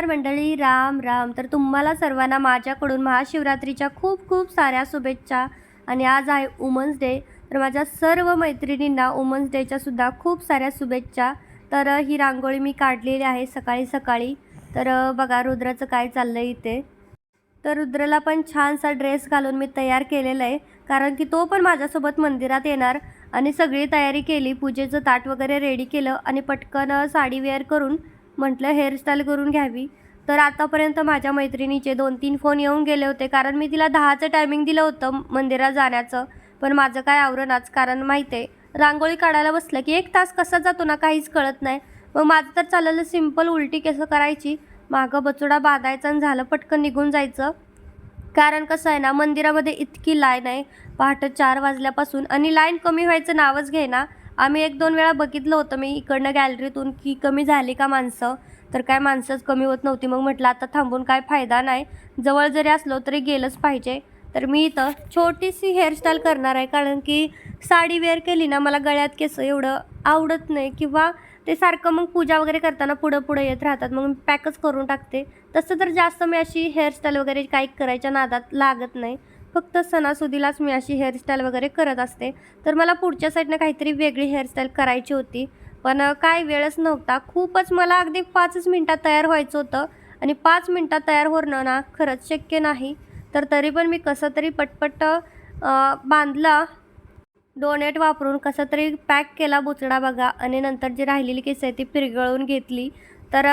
नमस्कार मंडळी राम राम. तर तुम्हाला सर्वांना माझ्याकडून महाशिवरात्रीच्या खूप खूप साऱ्या शुभेच्छा. आणि आज आहे वुमन्स डे तर माझ्या सर्व मैत्रिणींना वुमन्स डेच्या सुद्धा खूप साऱ्या शुभेच्छा. तर ही रांगोळी मी काढलेली आहे सकाळी सकाळी. तर बघा रुद्राचं काय चाललं आहे इथे. तर रुद्रला पण छानसा ड्रेस घालून मी तयार केलेला आहे. कारण की तो पण माझ्यासोबत मंदिरात येणार. आणि सगळी तयारी केली. पूजेचं ताट वगैरे रेडी केलं. आणि पटकन साडी वेअर करून म्हटलं हेअरस्टाईल करून घ्यावी. तर आतापर्यंत माझ्या मैत्रिणीचे दोन तीन फोन येऊन गेले होते कारण मी तिला दहाचं टायमिंग दिलं होतं मंदिरात जाण्याचं. पण माझं काय आवरणच कारण माहिती आहे रांगोळी काढायला बसलं की एक तास कसा जातो ना काहीच कळत नाही. मग माझं तर चाललं सिंपल उलटी कसं करायची. मागं बचोडा बांधायचा आणि झालं पटकन निघून जायचं. कारण कसं आहे ना मंदिरामध्ये इतकी लाईन आहे. पहाटे चार वाजल्यापासून आणि लाईन कमी व्हायचं नावच घेना आम्ही एक दोन वेळा बघितलं होतं. मी इकडनं गॅलरीतून की कमी झाली का माणसं? तर काय माणसंच कमी होत नव्हती. मग म्हटलं आता थांबून काय फायदा नाही. जवळ जरी असलो तरी गेलंच पाहिजे. तर मी इथं छोटीशी हेअरस्टाईल करणार आहे. कारण की साडी वेअर केली ना मला गळ्यात केस एवढं आवडत नाही. किंवा ते सारखं मग पूजा वगैरे करताना पुढं पुढं येत राहतात. मग मी पॅकच करून टाकते. तसं तर जास्त मी अशी हेअरस्टाईल वगैरे काही करायच्या नादात लागत नाही. फक्त सणासुदीलाच मी अशी हेअरस्टाईल वगैरे करत असते. तर मला पुढच्या साईडनं काहीतरी वेगळी हेअरस्टाईल करायची होती. पण काय वेळच नव्हता. खूपच मला अगदी पाचच मिनटात तयार व्हायचं होतं. आणि पाच मिनटात तयार होणं ना खरंच शक्य नाही. तर तरी पण मी कसं तरी पटपट बांधला. डोनेट वापरून कसं तरी पॅक केला बुचडा बघा. आणि नंतर जी राहिलेली केस आहे ती पिरगळून घेतली. तर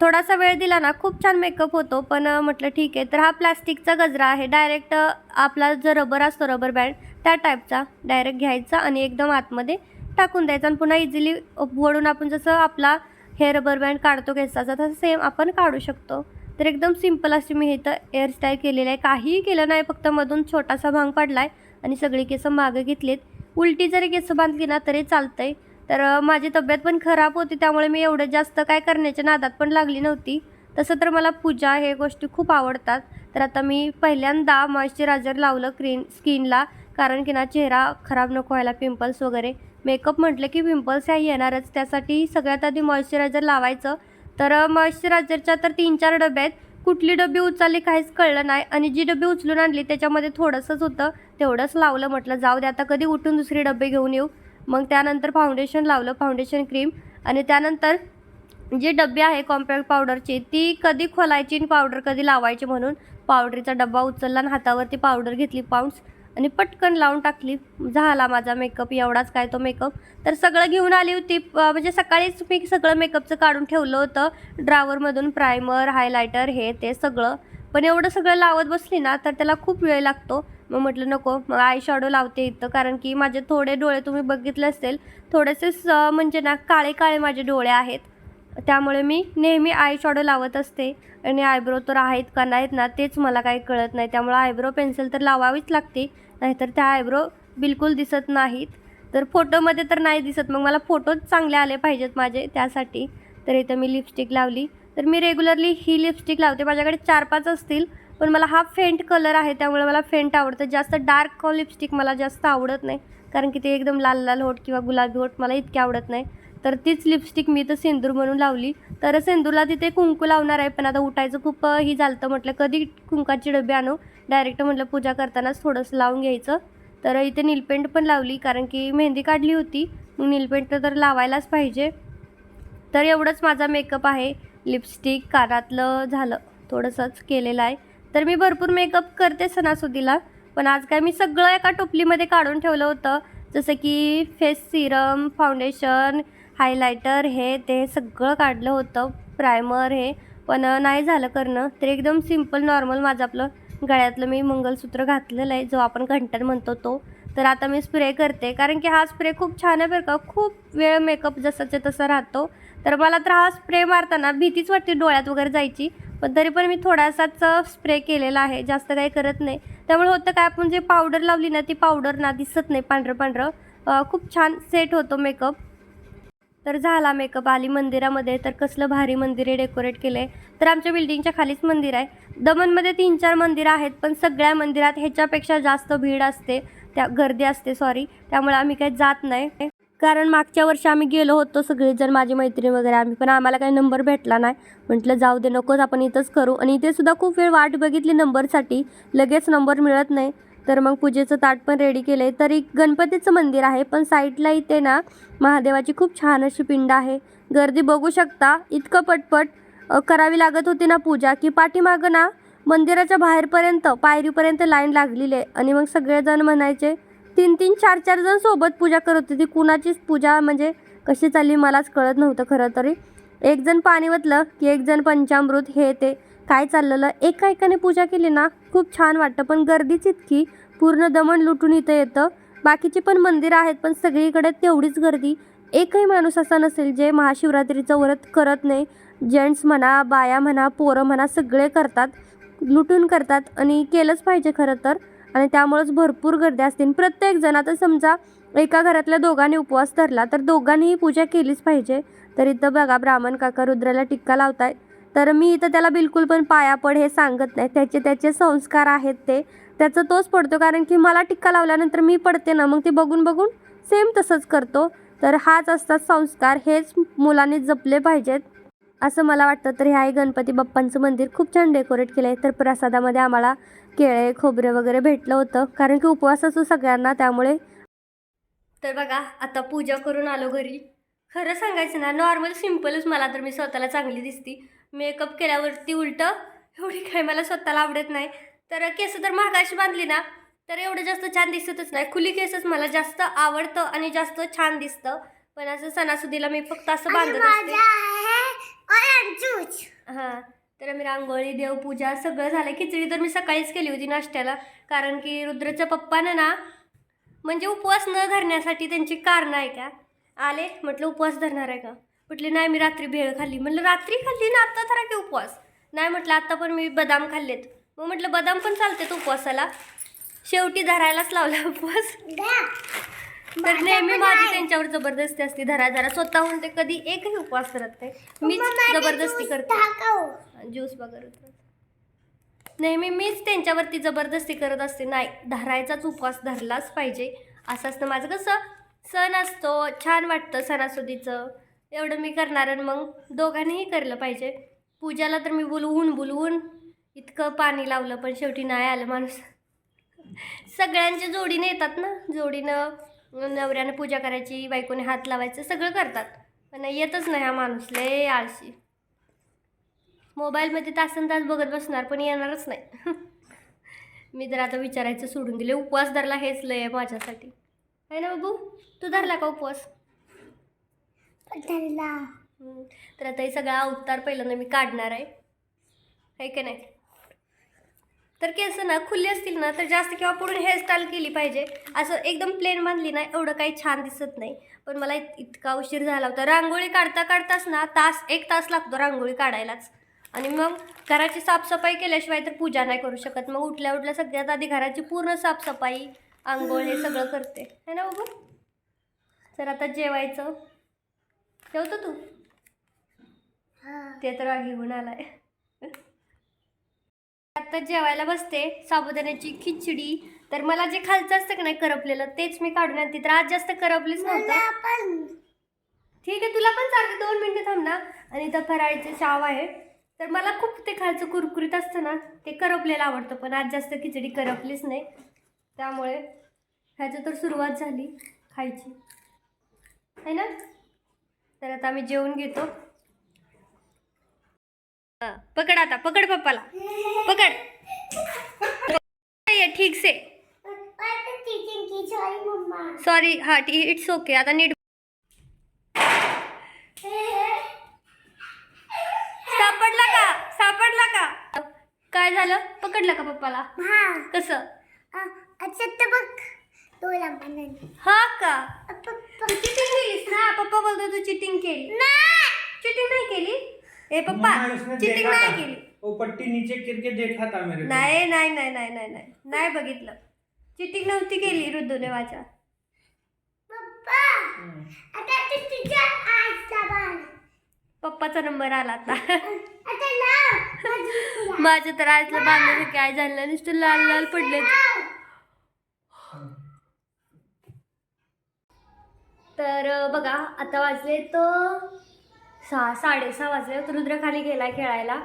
थोडासा वेळ दिला ना खूप छान मेकअप होतो पण म्हटलं ठीक आहे. तर हा प्लास्टिकचा गजरा आहे. डायरेक्ट आपला जो रबर असतो रबर बँड त्या टाईपचा डायरेक्ट घ्यायचा आणि एकदम आतमध्ये टाकून द्यायचा आणि पुन्हा इझिली वळून आपण जसं आपला हे रबर बँड काढतो केसाचा तसं सेम आपण काढू शकतो. तर एकदम सिंपल अशी मी इथं हेअरस्टाईल केलेली आहे. काहीही केलं नाही फक्त मधून छोटासा भांग पडला आहे आणि सगळी केसं मागं घेतलीत. उलटी जरी केसं बांधली ना तरी चालतंय. तर माझी तब्येत पण खराब होती त्यामुळे मी एवढं जास्त काय करण्याच्या नादात पण लागली नव्हती. तसं तर मला पूजा हे गोष्टी खूप आवडतात. तर आता मी पहिल्यांदा मॉइश्चरायझर लावलं क्रीन स्किनला कारण की ना चेहरा खराब नको व्हायला पिंपल्स वगैरे. मेकअप म्हटलं की पिंपल्स ह्या येणारच त्यासाठी सगळ्यात आधी मॉइश्चरायझर लावायचं. तर मॉइश्चरायझरच्या तर तीन चार डबे आहेत. कुठली डबी उचलली काहीच कळलं नाही आणि जी डबी उचलून आणली त्याच्यामध्ये थोडंसंच होतं तेवढंच लावलं म्हटलं जाऊ दे आता कधी उठून दुसरी डबे घेऊन येऊ. मग त्यानंतर फाउंडेशन लावलं फाउंडेशन क्रीम आणि त्यानंतर जे डबे आहे कॉम्पॅक्ट पावडरची ती कधी खोलायची आणि पावडर कधी लावायची म्हणून पावडरीचा डब्बा उचलला आणि हातावरती पावडर घेतली पाऊंड्स आणि पटकन लावून टाकली. झाला माझा मेकअप एवढाच काय तो मेकअप तर सगळं घेऊन आली होती म्हणजे सकाळीच मी सगळं मेकअपचं काढून ठेवलं होतं. ड्रावरमधून प्रायमर हायलायटर हे ते सगळं. पण एवढं सगळं लावत बसली ना तर त्याला खूप वेळ लागतो. मग म्हटलं नको मग आय शॅडो लावते इथं कारण की माझे थोडे डोळे तुम्ही बघितले असेल थोडेसे स- म्हणजे ना काळे काळे माझे डोळे आहेत. त्यामुळे मी नेहमी आय शॅडो लावत असते. आणि आयब्रो तर आहेत का नाहीत ना तेच मला काही कळत नाही. त्यामुळे आयब्रो पेन्सिल तर लावावीच लागते नाहीतर त्या आयब्रो बिलकुल दिसत नाहीत. तर फोटोमध्ये तर नाही दिसत मग मला फोटोच चांगले आले पाहिजेत माझे त्यासाठी. तर इथं मी लिपस्टिक लावली. तर मी रेग्युलरली ही लिपस्टिक लावते. माझ्याकडे चार पाच असतील पण मला हा फेंट कलर आहे त्यामुळे मला फेंट आवडतं. जास्त डार्क लिपस्टिक मला जास्त आवडत नाही. कारण की ते एकदम लाल लाल होट किंवा गुलाबी होट मला इतके आवडत नाही. तर तीच लिपस्टिक मी तर सेंदूर म्हणून लावली. तर सेंदूरला तिथे कुंकू लावणार आहे पण आता उठायचं खूप ही झालं म्हटलं कधी कुंकाची डबे आणू? डायरेक्ट म्हटलं पूजा करतानाच थोडंसं लावून घ्यायचं. तर इथे नीलपेंट पण लावली कारण की मेहंदी काढली होती. मग नीलपेंट तर लावायलाच पाहिजे. तर एवढंच माझा मेकअप आहे. लिपस्टिक कानातलं झालं थोडंसंच केलेलं आहे. तर मी भरपूर मेकअप करते सणासुदीला. पण आज काय मी सगळं एका टोपलीमध्ये काढून ठेवलं होतं. जसं की फेस सिरम फाउंडेशन हायलायटर हे ते सगळं काढलं होतं. प्रायमर हे. पण नाही झालं करणं. तर एकदम सिंपल नॉर्मल माझं आपलं गळ्यातलं मी मंगलसूत्र घातलेलं आहे जो आपण घंटन म्हणतो तो. तर आता मी स्प्रे करते. कारण की हा स्प्रे खूप छान आहे बरं का. खूप वेळ मेकअप जसाच्या तसा राहतो. तर मला तर हा स्प्रे मारताना भीतीच वाटते डोळ्यात वगैरे जायची. पण तरी पण मी थोडासाच स्प्रे केलेला आहे. जास्त काही करत नाही. त्यामुळे होतं काय आपण जे पावडर लावली ना ती पावडर ना दिसत नाही पांढरं पांढरं. खूप छान सेट होतो मेकअप तर झाला मेकअप आली मंदिरामध्ये. तर कसलं भारी मंदिर आहे डेकोरेट केलं आहे तर आमच्या बिल्डिंगच्या खालीच मंदिर आहे. दमनमध्ये तीन चार मंदिरं आहेत पण सगळ्या मंदिरात ह्याच्यापेक्षा जास्त भीड असते. त्या गर्दी असते सॉरी त्यामुळे आम्ही काही जात नाही. कारण मागच्या वर्षी आम्ही गेलो होतो सगळेजण माझी मैत्रीण वगैरे आम्ही पण आम्हाला काही नंबर भेटला नाही. म्हटलं जाऊ दे नकोच आपण इथंच करू. आणि इथे सुद्धा खूप वेळ वाट बघितली नंबरसाठी लगेच नंबर मिळत नाही. तर मग पूजेचं ताट पण रेडी केलं आहे तरी गणपतीचं मंदिर आहे पण साईडला इथे ना महादेवाची खूप छान अशी पिंड आहे. गर्दी बघू शकता इतकं पटपट करावी लागत होती ना पूजा की पाठीमागं ना मंदिराच्या बाहेरपर्यंत पायरीपर्यंत लाईन लागलेली आहे. आणि मग सगळेजण म्हणायचे तीन तीन चार चार जण सोबत पूजा करत होती. कुणाचीच पूजा म्हणजे कशी चालली मलाच कळत नव्हतं खरं तरी. एक जण पाणी वतलं की एक जण पंचामृत हे ते. काय चाललेलं? एका एकाने पूजा केली ना? खूप छान वाटतं. पण गर्दीच इतकी पूर्ण दमण लुटून इथं येतं. बाकीची पण मंदिरं आहेत पण सगळीकडे तेवढीच गर्दी. एकही माणूस असा नसेल जे महाशिवरात्रीचं व्रत करत नाही. जेंट्स म्हणा बाया म्हणा पोरं म्हणा सगळे करतात. लुटून करतात. आणि केलंच पाहिजे खरं तर. आणि त्यामुळेच भरपूर गर्दी असते. प्रत्येक जण आता समजा एका घरातल्या दोघांनी उपवास धरला तर दोघांनीही पूजा केलीच पाहिजे. तर इथं बघा ब्राह्मण काका रुद्राला टिक्का लावतायत. तर मी इथं त्याला बिलकुल पण पाया पड हे सांगत नाही. त्याचे त्याचे संस्कार आहेत ते. त्याचं तोच पडतो कारण की मला टिक्का लावल्यानंतर मी पडते ना मग ते बघून बघून सेम तसंच करतो. तर हाच असतात संस्कार हेच मुलांनी जपले पाहिजेत. असं मला वाटतं. तर हे आहे गणपती बाप्पांचं मंदिर खूप छान डेकोरेट केलं आहे तर प्रसादामध्ये आम्हाला केळे खोबरे वगैरे भेटलं होतं. कारण की उपवास असतो सगळ्यांना त्यामुळे. तर बघा आता पूजा करून आलो घरी. खरं सांगायचं ना नॉर्मल सिम्पलच मला तर मी स्वतःला चांगली दिसती. मेकअप केल्यावरती उलटं एवढी काय मला स्वतःला आवडत नाही. तर केस तर महागाशी बांधली ना तर एवढं जास्त छान दिसतच नाही. खुली केसच मला जास्त आवडतं आणि जास्त छान दिसतं. पण असं सणासुदीला मी फक्त असं बांधत असते. हां. तर मी रांगोळी देवपूजा सगळं झालं. खिचडी तर मी सकाळीच केली होती नाश्त्याला. कारण की रुद्रच्या पप्पानं ना म्हणजे उपवास न धरण्यासाठी त्यांची कारणं आहे का? आले म्हटलं उपवास धरणार आहे का? म्हटले नाही मी रात्री भेळ खाल्ली. म्हटलं रात्री खाल्ली ना? आत्ता धरा की उपवास. नाही म्हटलं आत्ता पण मी बदाम खाल्लेत. मग म्हटलं बदाम पण चालतेत उपवासाला. शेवटी धरायलाच लावला उपवास. तर नेहमी माझी त्यांच्यावर जबरदस्ती असते धरा धरा. स्वतःहून ते कधी एकही उपवास करत नाही. मीच जबरदस्ती करते. ज्यूस वगैरे. नेहमी मीच त्यांच्यावरती जबरदस्ती करत असते. नाही धरायचाच उपवास धरलाच पाहिजे. असं असतं. माझं कसं सण असतो छान वाटतं सणासुदीचं. एवढं मी करणार आणि मग दोघांनीही केलं पाहिजे. पूजाला तर मी बोलवून बोलवून इतकं पाणी लावलं पण शेवटी नाही आलं माणूस. सगळ्यांच्या जोडीने येतात ना? जोडीनं नवऱ्यानं पूजा करायची बायकोने हात लावायचं सगळं करतात. पण येतच नाही हा माणूस लय आळशी. मोबाईलमध्ये तासन तास बघत बसणार पण येणारच नाही. मी तर आता विचारायचं सोडून दिले उपवास धरला हेच लय आहे माझ्यासाठी. आहे ना बाबू? तू धरला का उपवास? हम्म. तर आता हे सगळा अवतार पहिल्यांदा मी काढणार आहे. आहे की नाही? तर केस ना खुल्ली असतील ना तर जास्त किंवा पुढून हेअरस्टाईल केली पाहिजे. असं एकदम प्लेन बांधली ना एवढं काही छान दिसत नाही. पण मला इत- इतका उशीर झाला होता. रांगोळी काढता काढताच ना तास एक तास लागतो रांगोळी काढायलाच. आणि मग घराची साफसफाई केल्याशिवाय तर पूजा नाही करू शकत. मग उठल्या उठल्या सगळ्यात आधी घराची पूर्ण साफसफाई आंघोळ हे सगळं करते. है ना बाबू? तर आता जेवायचं. जेवतो तू? ते तर घेऊन आलाय. आता जेवायला बसते साबुदाण्याची खिचडी. तर मला जे खालचं असतं का नाही करपलेलं तेच मी काढून आणते. तर आज जास्त करपलीच नव्हतं. ठीक आहे तुला पण चालते दोन मिनिटं थांब ना. आणि इथं फराळीचे शाव आहे. तर मला खूप ते खालचं कुरकुरीत असतं ना ते करपलेलं आवडतं पण आज जास्त खिचडी करपलीच नाही. त्यामुळे ह्याची तर सुरुवात झाली खायची. आहे ना? तर आता आम्ही जेवून घेतो. हा, पकड आता पकड पप्पाला. पकड. ये, ठीक से. सॉरी हाँ इट्स ओके आता नीट. सापडला का? सापडला का? काय झालं? पकडलं का पप्पाला? कसं? हा का? तू चिटिंग केलीस ना? पप्पा बोलतो तू चिटिंग केली. चिटिंग नाही केली? ए पप्पा मम्मा, उसने चिटिंग देखा नाही था। केली. वो पट्टी नीचे गिर के देखा था मेरे को. नाही नाही नाही नाही नाही नाही. नाही बघितलं. चिटिंग नव्हती केली रुद्दूने माझ्या हम्म. पप्पाचा नंबर आला आता. माझं तर आजलं बांधण्याचं काय झालं? नुसतं लाल लाल पडले तर अं, बघा आता वाजले तर सहा साडेसहा वाजले. रुद्र खाली गेला खेळायला.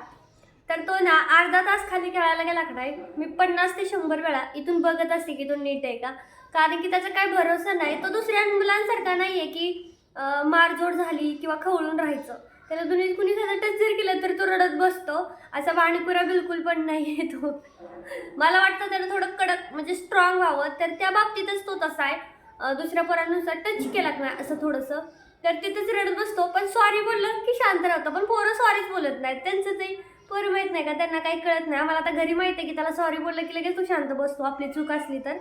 तर तो ना अर्धा तास खाली खेळायला गेला काय नाही? मी पन्नास ते शंभर वेळा इथून बघत असते की तो नीट आहे का? कारण की त्याचा काही भरोसा नाही. तो दुसऱ्या मुलांसारखा नाही आहे की मारजोड मारझोड झाली किंवा खवळून राहायचं. त्याला दोन्ही कुणी त्याचा टच जर केलं तर तो रडत बसतो. असा वाणीपुरा बिलकुल पण नाही आहे तो. मला वाटतं त्याला थोडं कडक म्हणजे स्ट्रॉंग व्हावं. तर त्या बाबतीतच तो तसा आहे. दुसऱ्या पोरांनुसार टच केला नाही असं थोडंसं. तर तिथेच रडत बसतो. पण सॉरी बोललं की शांत राहतो. पण पोरं सॉरीच बोलत नाहीत. त्यांचं ते पोरं माहीत नाही का? त्यांना काही कळत नाही. आम्हाला आता घरी माहिती आहे की त्याला सॉरी बोललं की लगेच तू शांत बसतो. आपली चूक असली तर.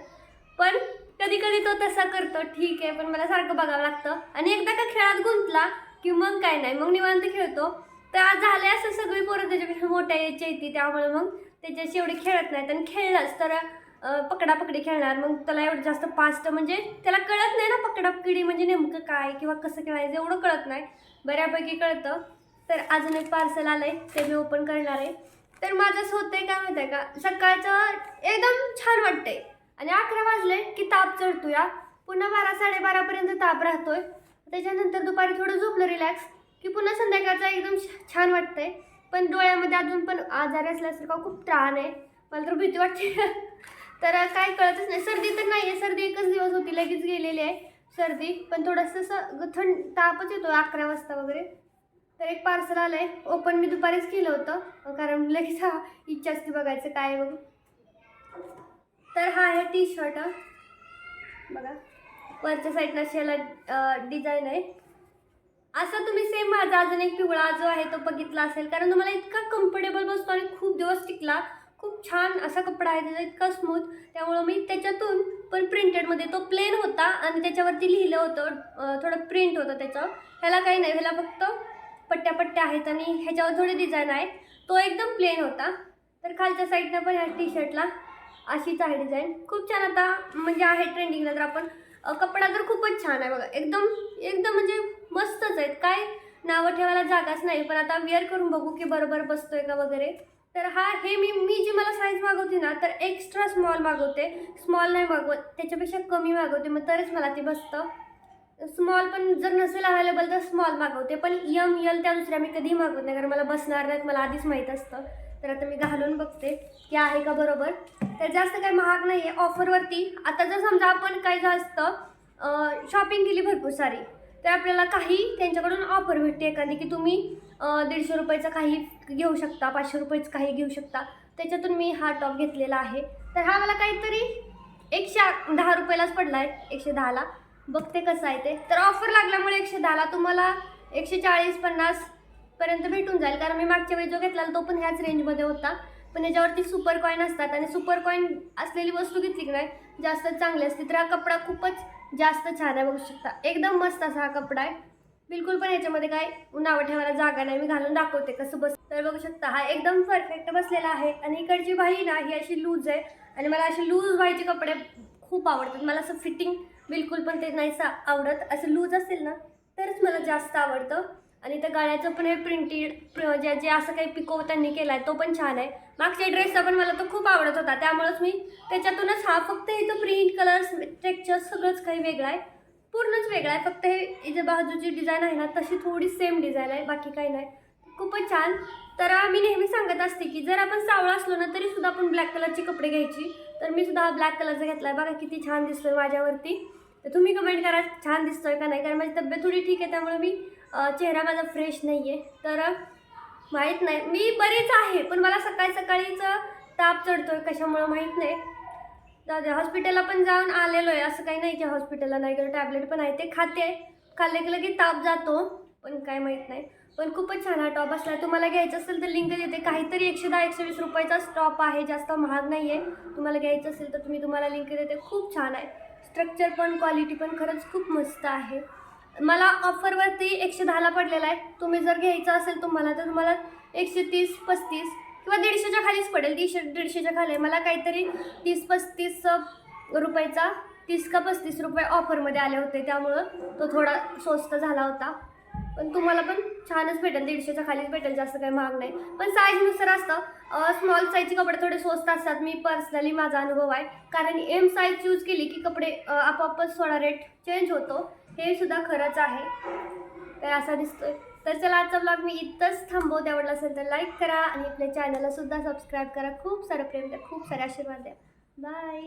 पण कधी कधी तो तसा करतो. ठीक आहे. पण मला सारखं बघावं लागतं. आणि एकदा का खेळात गुंतला की मग काय नाही. मग निवांत खेळतो. तर आज झाले असं सगळी पोरं त्याच्यापेक्षा मोठ्या यायची येते त्यामुळे मग त्याच्याशी एवढी खेळत नाहीत. आणि खेळलाच. तर पकडापकडी खेळणार. मग त्याला एवढं जास्त फास्ट म्हणजे त्याला कळत नाही ना पकडापकडी म्हणजे नेमकं काय किंवा कसं खेळायचं एवढं कळत नाही. बऱ्यापैकी कळतं. तर अजून एक पार्सल आलं आहे ते मी ओपन करणार आहे. तर माझं असं आहे काय माहिती आहे का? सकाळचं एकदम छान वाटतंय. आणि अकरा वाजले की ताप चढतो या पुन्हा बारा साडेबारापर्यंत ताप राहतोय. त्याच्यानंतर दुपारी थोडं झोपलं रिलॅक्स की पुन्हा संध्याकाळचं एकदम छ- छान वाटतंय. पण डोळ्यामध्ये अजून पण आजारी असल्यासारखा खूप त्राण आहे. मला तर भीती वाटते. तर काय कळतच नाही. सर्दी तर नाही आहे सर्दी एकच दिवस होती. लगेच गेलेली आहे सर्दी. पण थोडंसं असं थंड तापच येतो अकरा वाजता वगैरे. तर एक पार्सल आलं आहे ओपन मी दुपारीच केलं होतं. कारण लगेच हा इच्छा असते बघायचं काय बघू. तर हा आहे टी शर्ट बघा. वरच्या साईडला शेला डिझाईन आहे. असा तुम्ही सेम माझा अजून एक पिवळा जो आहे तो बघितला असेल. कारण तुम्हाला इतका कम्फर्टेबल बसतो आणि खूप दिवस टिकला. खूप छान असा कपडा आहे त्याचा इतका स्मूथ त्यामुळं मी त्याच्यातून पण प्रिंटेडमध्ये तो प्लेन होता आणि त्याच्यावरती लिहिलं होतं थोडं प्रिंट होतं त्याचं. ह्याला काही नाही ह्याला फक्त पट्ट्या पट्ट्या आहेत आणि ह्याच्यावर थोडी डिझाईन आहे तो एकदम प्लेन होता. तर खालच्या साईडनं पण ह्या टी शर्टला अशीच आहे डिझाईन खूप छान आता म्हणजे आहे ट्रेंडिंगला तर आपण कपडा तर खूपच छान आहे बघा. एकदम एकदम म्हणजे मस्तच आहेत. काय नावं ठेवायला जागाच नाही. पण आता वेअर करून बघू की बरोबर बसतोय का वगैरे. तर हा हे मी मी जी मला साईज मागवते ना तर एक्स्ट्रा स्मॉल मागवते. स्मॉल नाही मागवत त्याच्यापेक्षा कमी मागवते मग तरच मला ते बसतं. स्मॉल पण जर नसेल अवेलेबल तर स्मॉल मागवते पण यम यल त्या दुसऱ्या मी कधीही मागवत नाही कारण मला बसणार नाहीत मला आधीच माहीत असतं. तर आता मी घालून बघते की आहे का बरोबर. तर जास्त काही महाग नाही आहे ऑफरवरती आता जर समजा आपण काय जास्त शॉपिंग केली भरपूर सारी तर आपल्याला काही त्यांच्याकडून ऑफर भेटते एखादी की तुम्ही दीडशे रुपयाचं काही घेऊ शकता पाचशे रुपयाचं काही घेऊ शकता. त्याच्यातून मी हा टॉप घेतलेला आहे. तर हा मला काहीतरी एकशे दहा रुपयालाच पडला आहे एकशे दहाला. बघते कसं आहे ते. तर ऑफर लागल्यामुळे एकशे दहाला तुम्हाला एकशे चाळीस पन्नास पर्यंत भेटून जाईल. कारण मी मागच्या वेळी जो घेतला तो पण ह्याच रेंजमध्ये होता. पण याच्यावरती सुपर कॉईन असतात आणि सुपर कॉईन असलेली वस्तू घेतली की नाही जास्त चांगली असते. तर हा कपडा खूपच जास्त छान आहे बघू शकता. एकदम मस्त असा हा कपडा आहे. बिलकुल पण याच्यामध्ये काय उन्हावं ठेवायला जागा नाही. मी घालून दाखवते कसं बस तर बघू शकता हा एकदम परफेक्ट बसलेला आहे. आणि इकडची बाही ना ही अशी लूज आहे. आणि मला अशी लूज व्हायचे कपडे खूप आवडतात. मला असं फिटिंग बिलकुल पण ते नाहीच आवडत. असं लूज असेल ना तरच मला जास्त आवडतं. आणि त्या गाळ्याचं पण हे प्रिंटेड जे जे असं काही पिको त्यांनी केला आहे तो पण छान आहे. मागच्या ड्रेसचा पण मला तो खूप आवडत होता. त्यामुळेच मी त्याच्यातूनच हा फक्त इथं प्रिंट कलर्स टेक्चर सगळंच काही वेगळं आहे. पूर्णच वेगळं आहे. फक्त हे जे बाजूची डिझाईन आहे ना तशी थोडी सेम डिझाईन आहे बाकी काही नाही. खूपच छान. तर मी नेहमी सांगत असते की जर आपण सावळा असलो ना तरी सुद्धा आपण ब्लॅक कलरचे कपडे घ्यायची. तर मी सुद्धा हा ब्लॅक कलरचा घेतला आहे बघा किती छान दिसतोय माझ्यावरती. तर तुम्ही कमेंट करा छान दिसतोय का नाही? कारण माझी तब्येत थोडी ठीक आहे त्यामुळे मी चेहरा माझा फ्रेश नाही आहे तर माहीत नाही. मी बरीच आहे पण मला सकाळी सकाळीच ताप चढतोय कशामुळं माहीत नाही. जाऊ दे हॉस्पिटलला पण जाऊन आलेलो आहे. असं काही नाही की हॉस्पिटलला नाही गेलो. टॅबलेट पण आहे ते खाते. खाल्ले की लगेच ताप जातो. पण काय माहीत नाही. पण खूपच छान हा टॉप असला. तुम्हाला घ्यायचं असेल तर लिंक देते. काहीतरी एकशे दहा एकशे वीस रुपयाचाच टॉप आहे. जास्त महाग नाही आहे तुम्हाला घ्यायचं असेल तर तुम्ही तुम्हाला लिंक देते. खूप छान आहे. स्ट्रक्चर पण क्वालिटी पण खरंच खूप मस्त आहे. मला ऑफरवरती एकशे दहाला पडलेला आहे. तुम्ही जर घ्यायचं असेल तुम्हाला तर तुम्हाला एकशे तीस पस्तीस किंवा दीडशेच्या खालीच पडेल. दीडशे दीडशेच्या खाली. मला काहीतरी तीस पस्तीस रुपयाचा तीस का पस्तीस रुपये ऑफरमध्ये आले होते. त्यामुळं तो थोडा स्वस्त झाला होता. पण तुम्हाला पण छानच भेटेल. दीडशेच्या खालीच भेटेल. जास्त काही महाग नाही. पण साईजनुसार असतं. स्मॉल साईजचे कपडे थोडे स्वस्त असतात. मी पर्सनली माझा अनुभव आहे. कारण एम साईज चूज केली की कपडे आपोआपच थोडा रेट चेंज होतो. हे सुद्धा खरंच आहे. तर असा दिसतोय. तर चला आजचा ब्लॉग मी इथंच थांबवते. आवडला असेल तर लाईक करा आणि आपल्या चॅनलला सुद्धा सबस्क्राईब करा. खूप सारं प्रेम द्या. खूप सारे आशीर्वाद द्या. बाय